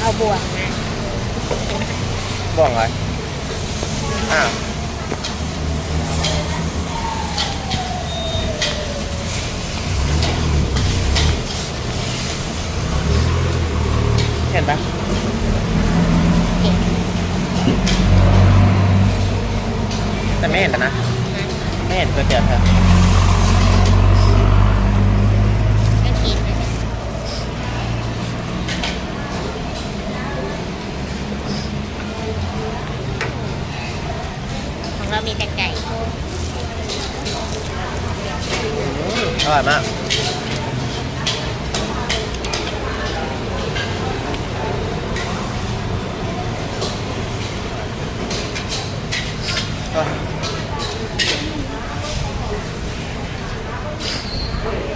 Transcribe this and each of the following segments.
เอาบ่วงนะบ่วงอะไรอ้าวเห็นปะแต่ไม่เห็นนะ ไม่เห็นก๋วยเตี๋ยวเธอ ก็กินนะของเรามีแต่ไก่ อร่อยมาก ก็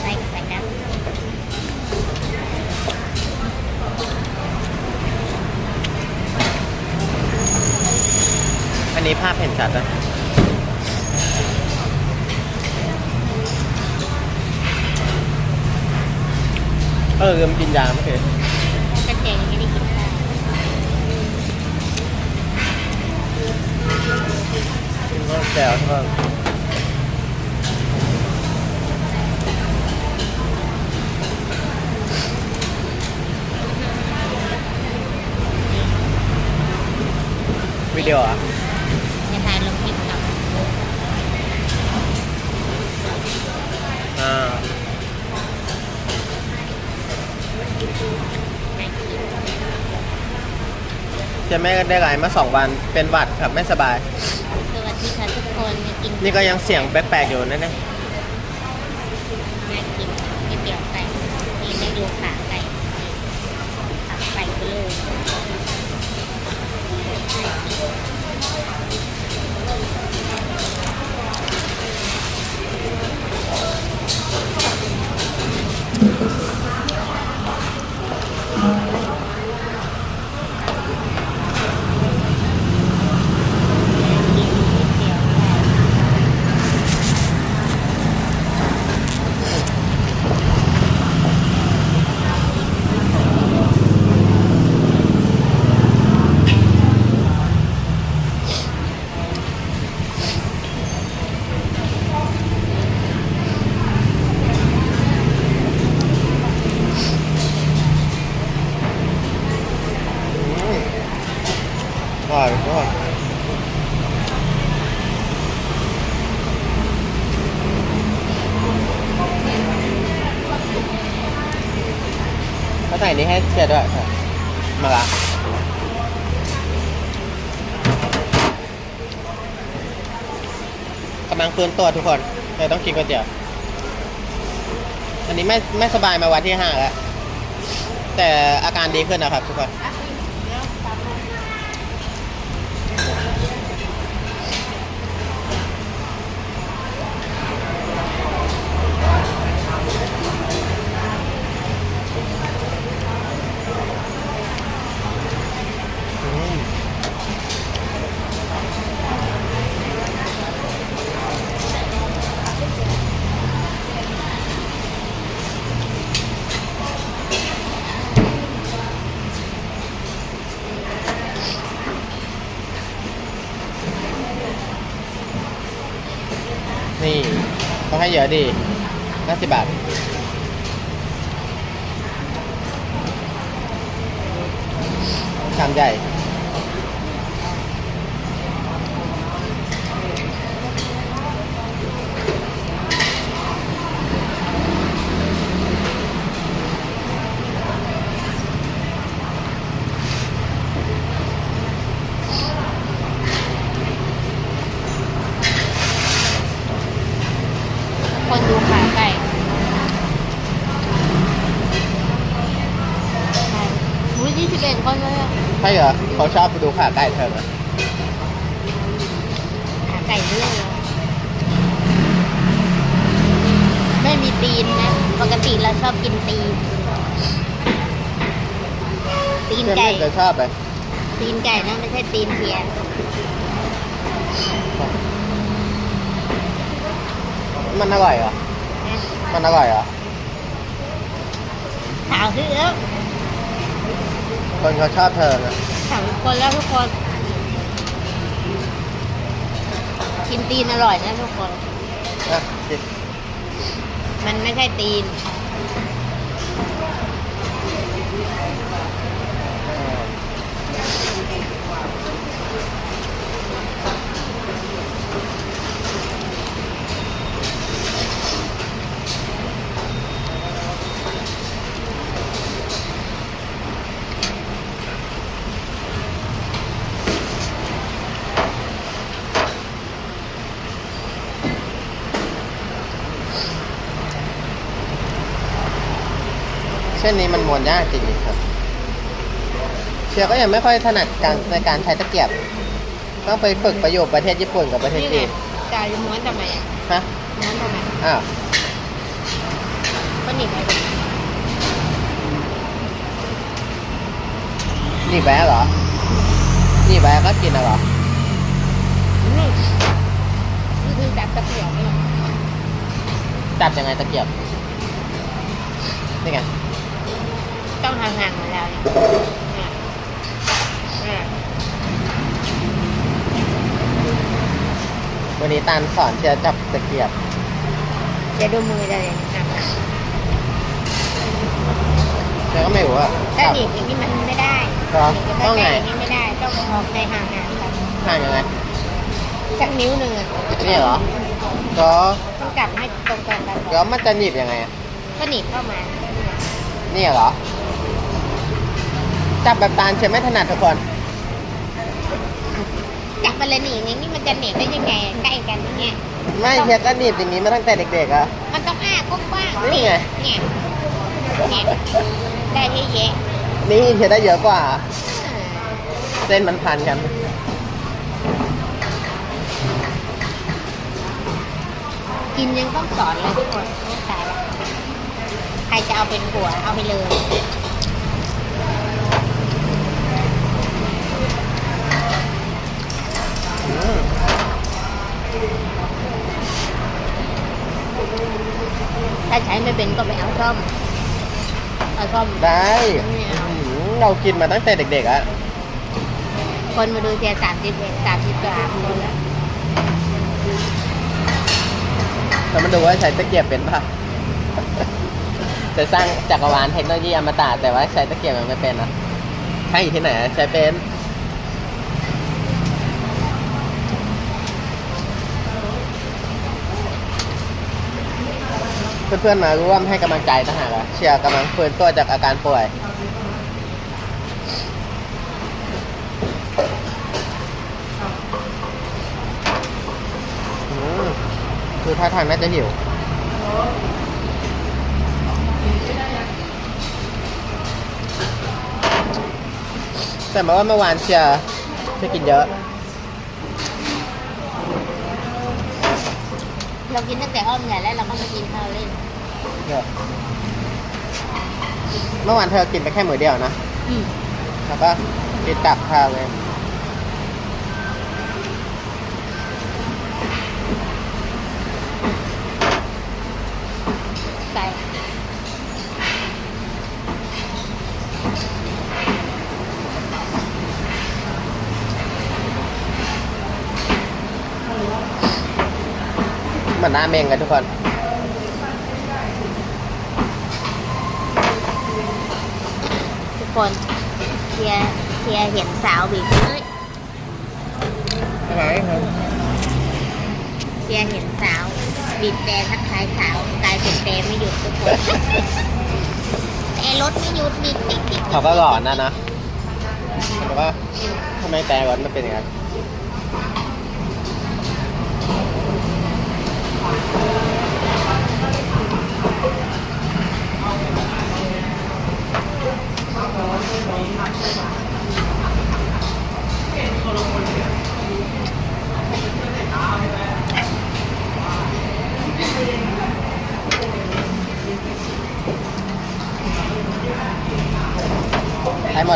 ใส่ไปนะ อั นี้ภาพเห็นชัดนะเออลืมกินยาเมื่อกี้กระเจงไม่ได้กินข้าวก็แซวใช่ป่ะวิดีโออะถ่ายลงคลิปกับ อ่า นายกิน เจะแม่ก็ได้หลายมาสองวันเป็นหวัดครับไม่สบาย สวัสดีค่ะทุกคนกิน นี่ก็ยังเสียงแปลกๆอยู่นั่นนะ น่ากินก๋วยเตี๋ยวไก่นี่ได้ดูขาไก่ขาไก่ไปเลยกินก๋วยเตี๋ยวไก่อืมอร่อยมากเขาใส่ นี้ให้เชียร์ด้วย มาละกำลังฟื้นตัวทุกคนเลยต้องกินก๋วยเตี๋ยว อันนี้ไม่ไม่สบายมาวันที่ห้าแล้ว แต่อาการดีขึ้นนะครับทุกคน อืมนี่ เขาให้เยอะดีห้าสิบบาทชามใหญ่ คนดูขาไก่อุ้ยยี่สิบเอ็ดคน เลยอะใช่เหรอเขาชอบไปดูขาไก่เธอเหรอขาไก่เรื่อยเลยไม่มีตีนนะ ปกติเราชอบกินตีน ตีนเพื่อนไก่ไม่เคยชอบเลยตีนไก่นะไม่ใช่ตีนเทียนมันอร่อยเหรอนะมันอร่อยเหรอขาวคือเอ้า คนเขาชอบเธอนะถามทุกคนแล้วทุกคนกินตีนอร่อยนะทุกคน นะจิตมันไม่ใช่ตีน เส้นนี้มันม้วนยากจริงๆครับ เชียร์ก็ยังไม่ค่อยถนัดการในการใช้ตะเกียบ ต้องไปฝึกประโยคประเทศญี่ปุ่นกับประเทศนี่ไงจีนกายม้วนทำไมอะฮะม้วนทำไมอ้าวก็หนีบไปตรงนี้นี่แบะเหรอนี่แบะก็กินอะเหรอนี่นี่คือจับตะเกียบไม่หรอจับยังไงตะเกียบนี่ไง ต้องห่างๆมาแล้วเนี่ยเนี่ยวันนี้ตาลสอนเชียร์จับตะเกียบ เดี๋ยวดูมือเลยนะเชียร์ก็ไม่รู้ว่าถ้าจับหนีบอย่างนี้มันไม่ได้เหรอหนีบต้องไงอย่างนี้ไม่ได้ต้องออกในห่างๆกันห่างยังไงสักนิ้วหนึ่งอะนี่เหรอก็ต้องกลับให้ตรงๆกันก่แล้อวนมันจะหนีบยังไงอะก็หนีบเข้ามานี่เหรอ จับแบบตาลเชียร์ไม่ถนัดทุกคนจับไปเลยหนีอย่างนี้มันจะหนีบได้ยังไงใกล้กันอย่างเงี้ยไม่เชียร์ก็หนีบอย่างนี้มาตั้งแต่เด็กๆอะมันต้องอ้ากว้างๆนี่ไงเนี่ยเนี่ยได้เยอะแยะนี่เชียร์ได้เยอะกว่าอ่า เส้นมันพันกันกินยังต้องสอนเลยทุกคนโอ้ตายละใครจะเอาเป็นหัวเอาไปเลย ถ้าใช้ไม่เป็นก็ไปเอาซ่อมเอาซ่อมได้ไม่เอาอืมเรากินมาตั้งแต่เด็กๆอะคนมาดูเสียสามสิบเอ็ดสามสิบสามคนแล้วแต่มันดูว่าใช้ตะเกียบเป็นป่ะ จะสร้างจักรวาลเทคโนโลยีอมตะแต่ว่าใช้ตะเกียบมันไม่เป็นนะใช่อยู่ที่ไหนอะใช้เป็น เพื่อนๆมาร่วมให้กำลังใจทหารเชียร์กำลังฟื้นตัวจากอาการป่วยอืมคือท่าทางน่าจะหิวแต่มาว่าเมื่อวานเชียร์จะกินเยอะ เรากินตั้งแต่อ้อมใหญ่แล้วเราก็มากินข้าวเล่น เยอะเมื่อวานเธอกินไปแค่มือเดียวนะอืมแล้วก็กินกลับข้าวเลยใส่เหมือนหน้าเมงกันทุกคน ทุก คนเชียร์เชียร์เห็นสาวบีบเอ้ยอะไรครับเชียร์เห็นสาวบีบแต่ทักทายสาวกลายเป็นแต่ไม่หยุดทุกคนแต่รถไม่หยุดบีบติ๊กติ๊กเขาก็หล่อนะนะแต่ว่าทำไมแต่ก่อนมันเป็นอย่างนั้น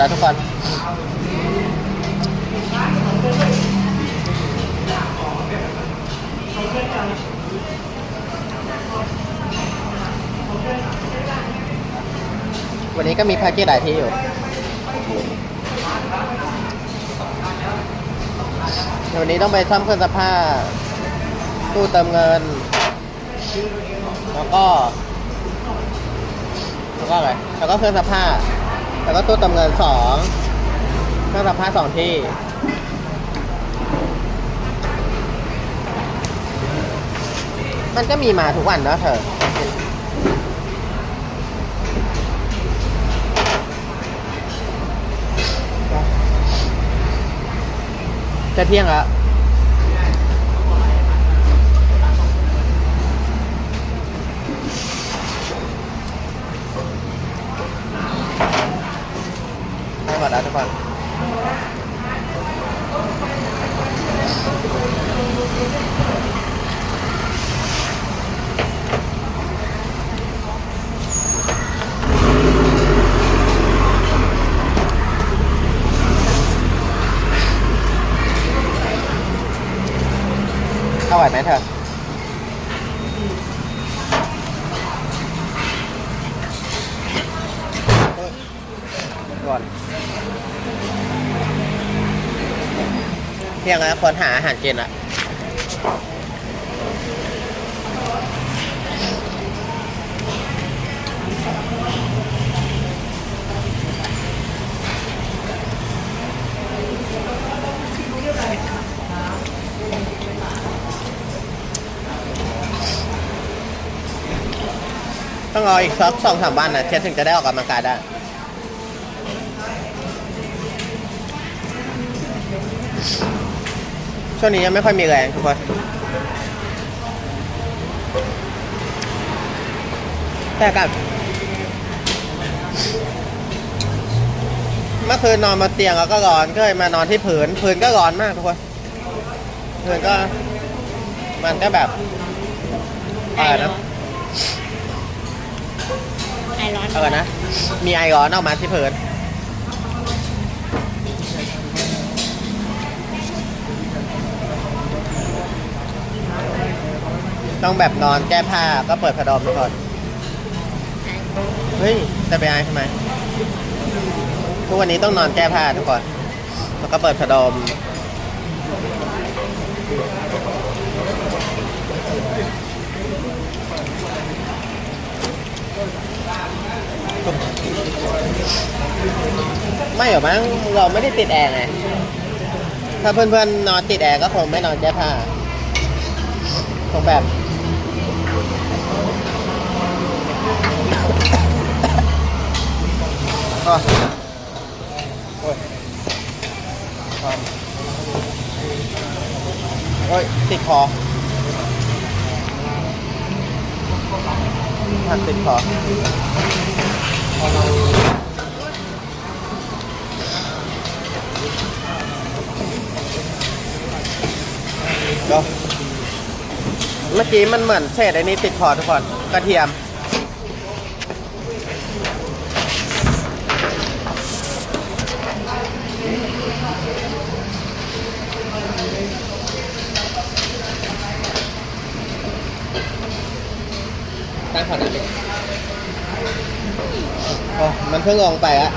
นะทุกคนวันนี้ก็มีแพ็กเกจหลายที่อยู่วันนี้ต้องไปซ่อมเครื่องซักผ้าตู้เติมเงิน แล้วก็ แล้วก็อะไรแล้วก็เครื่องซักผ้า แล้วก็ตู้เติมเงินสองเครื่องซักผ้าสองที่ มันก็มีมาทุกวันเนาะเธอจะเที่ยงแล้ว ให้หมดแล้วทุกคนอ ร่อยไหมเธอก่อนเที่ยงแล้วควรหาอาหารกินละ ต้องรออีกสักสองสามวันนะเทียถึงจะได้ออกกำลังกายได้ ช่วงนี้ยังไม่ค่อยมีแรงทุกคนแต่กับเมื่อคืนนอนมาเตียงแล้วก็ร้อนก็เลยมานอนที่ผืนผืนก็ร้อนมากทุกคนผืนก็ มันก็แบบอะไรนะ ไอร้อนเออนะ มีไอร้อนออกมาที่ผืนต้องแบบนอนแก้ผ้าก็เปิดพัดลมก่อน เฮ้ย จะไปไอทำไม ทุกวันนี้ต้องนอนแก้ผ้าทุกคน แล้วก็เปิดพัดลม ไม่หรอกมั้งเราไม่ได้ติดแอร์ไงถ้าเพื่อนๆนอนติดแอร์ก็คงไม่นอนแก้ผ้าคงแบบก็โอ้ยโอ้ยติดคอ หักติดคอเมื่อกี้มันเหมือนเศษไอ้นี่ติดคอทุกคนกระเทียม ตั้งขอนั้นดิโอ้มันเพิ่งลงไปอะ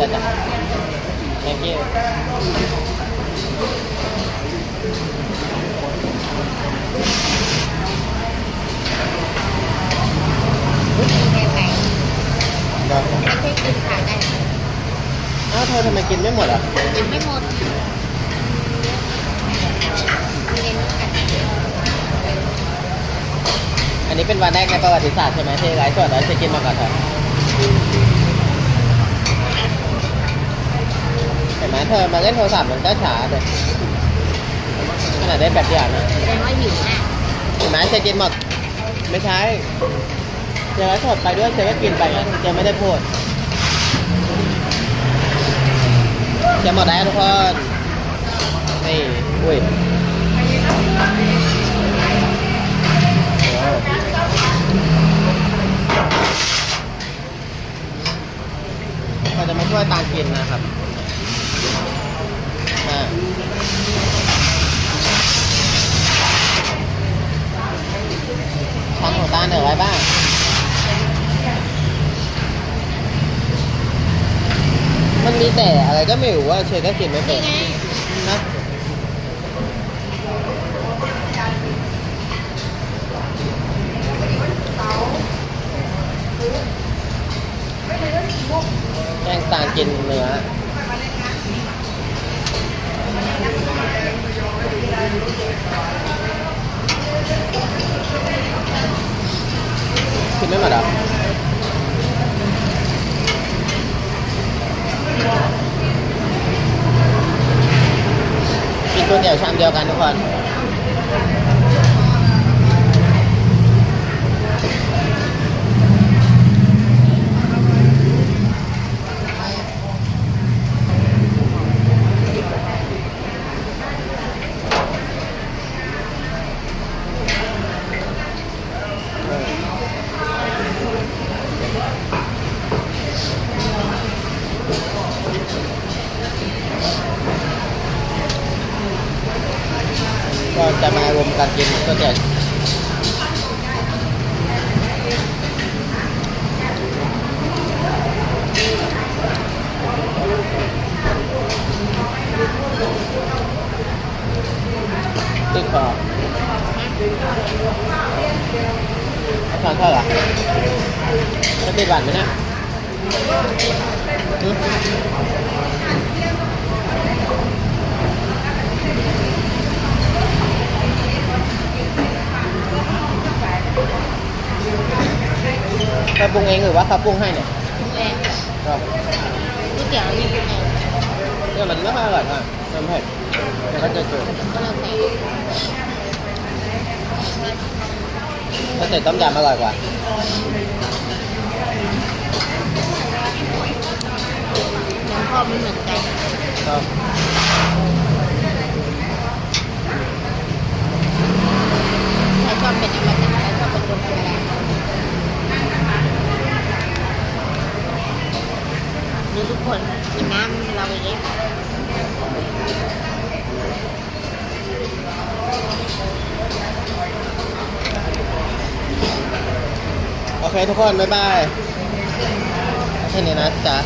จ้ะ thank you แค่ไก่ เดี๋ยว ไม่ใช่กินขาไก่ อ้าวเธอทำไมกินไม่หมดอะ ยังไม่หมดมีเมนูไก่ อันนี้เป็นวันแร กในประวัติศาสตร์ใช่ไหมที่ไลฟ์สดแล้วจะกินมาก่อนเถอะเห็นไหมเธอมาเล่นโทรศัพท์มันก็ช้าเลยขนาดได้แบบอย่างนะแสดงว่าหิวมากเห็นไหมเธอกินหมดไม่ใช่เจอไลฟ์สดไปด้วยเธอก็กินไปไงเธอไม่ได้พูดจะหมดแล้วทุกคนนี่อุ้ย เราจะมาช่วยตากินนะครับอ่าเหนืออะไรบ้างมันมีแต่อะไรก็ไม่รู้ว่าเชยก็กินไม่เป็น น ไง นะ แกงตางกินเนื้อกินไม่หมดเหรอกินตัวเดียวชามเดียวกันทุกคน ก็จะมารวมกันกินก็จะติดคอ อาจารย์เท่าไหร่จะติดหวันไหมเนะหึเขาปรุงเองหรือว่าเขาปรุงให้เนี่ยปรุงเองก็ก๋วยเตี๋ยวนี่ปรุงเองเนี่ยมันไม่ค่อยอร่อยมากมันเผ็ดแต่ก็จะจืดก็แล้วแต่ ถ้าเสร็จต้มยำอร่อยกว่า น้ำพ่อไม่เหมือนกัน ก็ ใครชอบเป็นอมตะใครชอบเป็นคนธรรมดาดูทุกคนกินน้ำเราอย่างเงี้ย โอเคทุก คนบ๊ายบายแค่นี้นะจ๊ะ